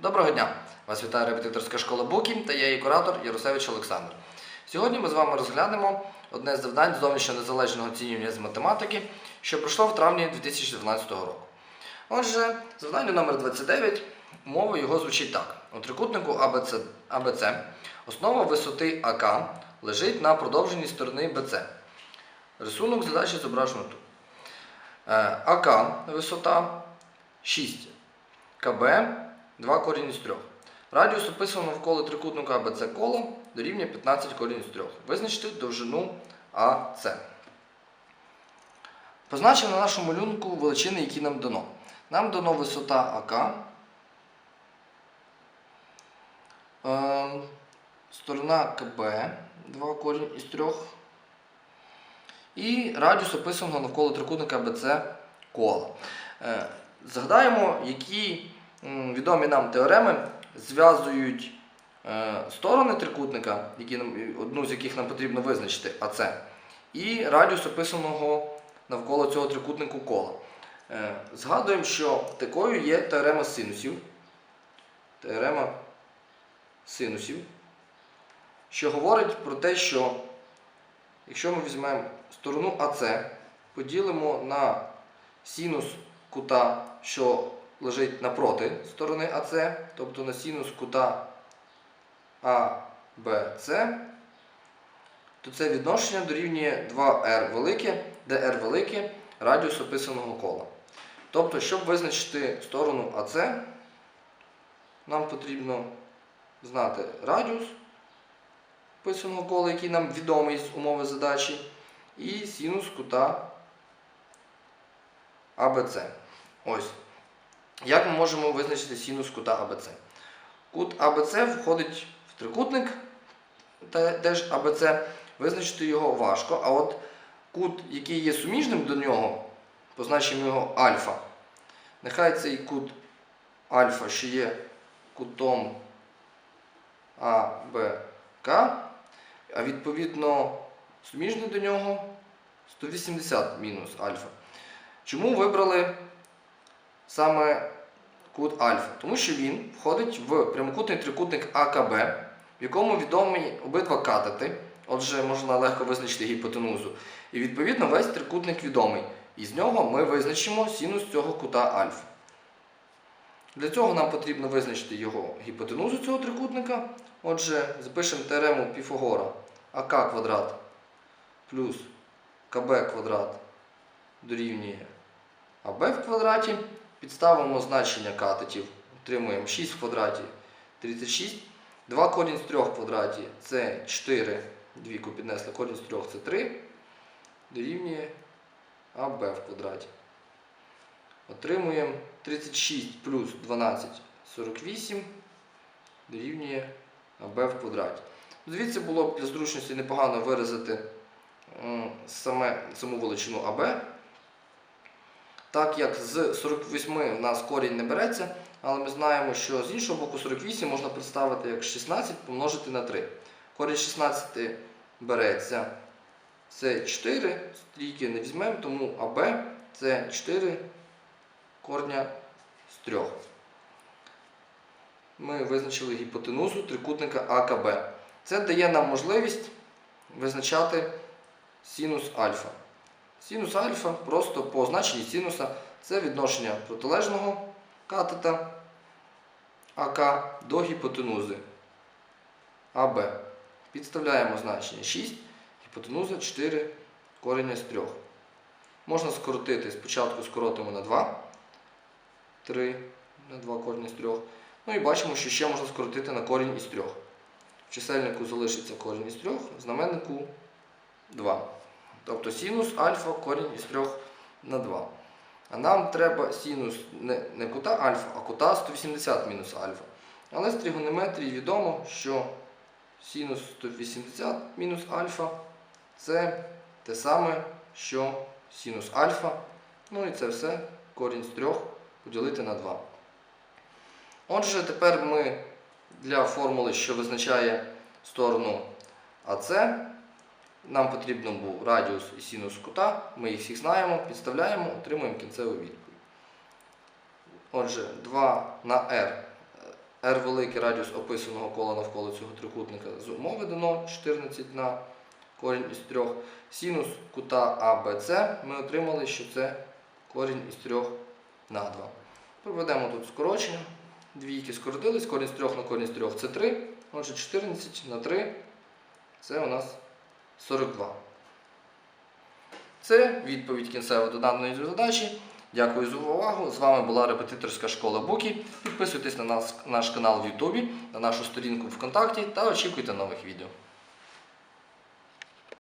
Доброго дня! Вас вітає репетиторська школа Букі та я її куратор Ярусевич Олександр. Сьогодні ми з вами розглянемо одне з завдань зовнішнього незалежного оцінювання з математики, що пройшло в травні 2012 року. Отже, завдання номер 29, умова його звучить так. У трикутнику АБЦ, АБЦ основа висоти АК лежить на продовженій сторони БЦ. Рисунок задачі зображено тут. Е, АК висота 6 КБ 2 корінь з 3. Радіус описаного навколо трикутника АБЦ кола дорівнює 15 корінь з 3. Визначте довжину АС. Позначимо на нашому малюнку величини, які нам дано. Нам дано висота АК. Ем, Сторона КБ 2 корінь із 3. І радіус описаного навколо трикутника АБЦ кола. Е, Згадаємо, які відомі нам теореми зв'язують е, сторони трикутника, одну з яких нам потрібно визначити, АЦ, і радіус описаного навколо цього трикутнику кола. Е, Згадуємо, що такою є теорема синусів. Теорема синусів, що говорить про те, що якщо ми візьмемо сторону АЦ, поділимо на синус кута, що лежить напроти сторони АЦ, тобто на синус кута АБЦ, то це відношення дорівнює 2r велике, де r велике радіус описаного кола. Тобто, щоб визначити сторону АЦ, нам потрібно знати радіус описаного кола, який нам відомий з умови задачі, і синус кута АБЦ. Ось. Як ми можемо визначити синус кута АБЦ? Кут АБЦ входить в трикутник, те- теж АБЦ, визначити його важко, а от кут, який є суміжним до нього, позначимо його альфа. Нехай цей кут альфа, що є кутом АБК, а відповідно суміжний до нього 180 мінус альфа. Чому вибрали саме кут альфа? Тому що він входить в прямокутний трикутник АКБ, в якому відомі обидва катети, отже, можна легко визначити гіпотенузу. І відповідно весь трикутник відомий. І з нього ми визначимо синус цього кута альфа. Для цього нам потрібно визначити його гіпотенузу цього трикутника. Отже, запишемо теорему Піфагора АК квадрат плюс КБ квадрат дорівнює АБ в квадраті. Підставимо значення катетів. Отримуємо 6 в квадраті 36. 2 корінь з 3 в квадраті це 4. Двійку піднесли, корінь з 3 це 3. Дорівнює АБ в квадраті. Отримуємо 36 плюс 12 48 дорівнює АБ в квадраті. Звідси було б для зручності непогано виразити саме, саму величину АБ. Так як з 48 в нас корінь не береться, але ми знаємо, що з іншого боку 48 можна представити як 16 помножити на 3. Корінь 16 береться. Це 4, стрійки не візьмемо, тому АБ це 4 корня з 3. Ми визначили гіпотенузу трикутника АКБ. Це дає нам можливість визначати синус альфа. Синус альфа просто по значенні синуса це відношення протилежного катета АК до гіпотенузи АБ. Підставляємо значення 6, гіпотенуза 4 кореня з 3. Можна скоротити, спочатку скоротимо на 2, 3 на 2 корінь з 3. Ну і бачимо, що ще можна скоротити на корінь із 3. В чисельнику залишиться корінь із 3, в знаменнику 2. Тобто синус альфа корінь із 3 на 2. А нам треба синус не, не кута альфа, а кута 180 мінус альфа. Але з тригонометрії відомо, що синус 180 мінус альфа це те саме, що синус альфа. Ну і це все корінь з 3 поділити на 2. Отже, тепер ми для формули, що визначає сторону АС, нам потрібно був радіус і синус кута, ми їх всіх знаємо, підставляємо, отримуємо кінцеву відповідь. Отже, 2 на r r великий радіус описаного кола навколо цього трикутника з умови дано 14 на корінь із 3. Синус кута АБЦ ми отримали, що це корінь із 3 на 2. Проведемо тут скорочення. Двійки скоротились, корінь з 3 на корінь з 3 це 3. Отже, 14 на 3 це у нас 42. Це відповідь кінцева до даної задачі. Дякую за увагу. З вами була репетиторська школа Букі. Підписуйтесь на наш канал в Ютубі, на нашу сторінку ВКонтакті та очікуйте нових відео.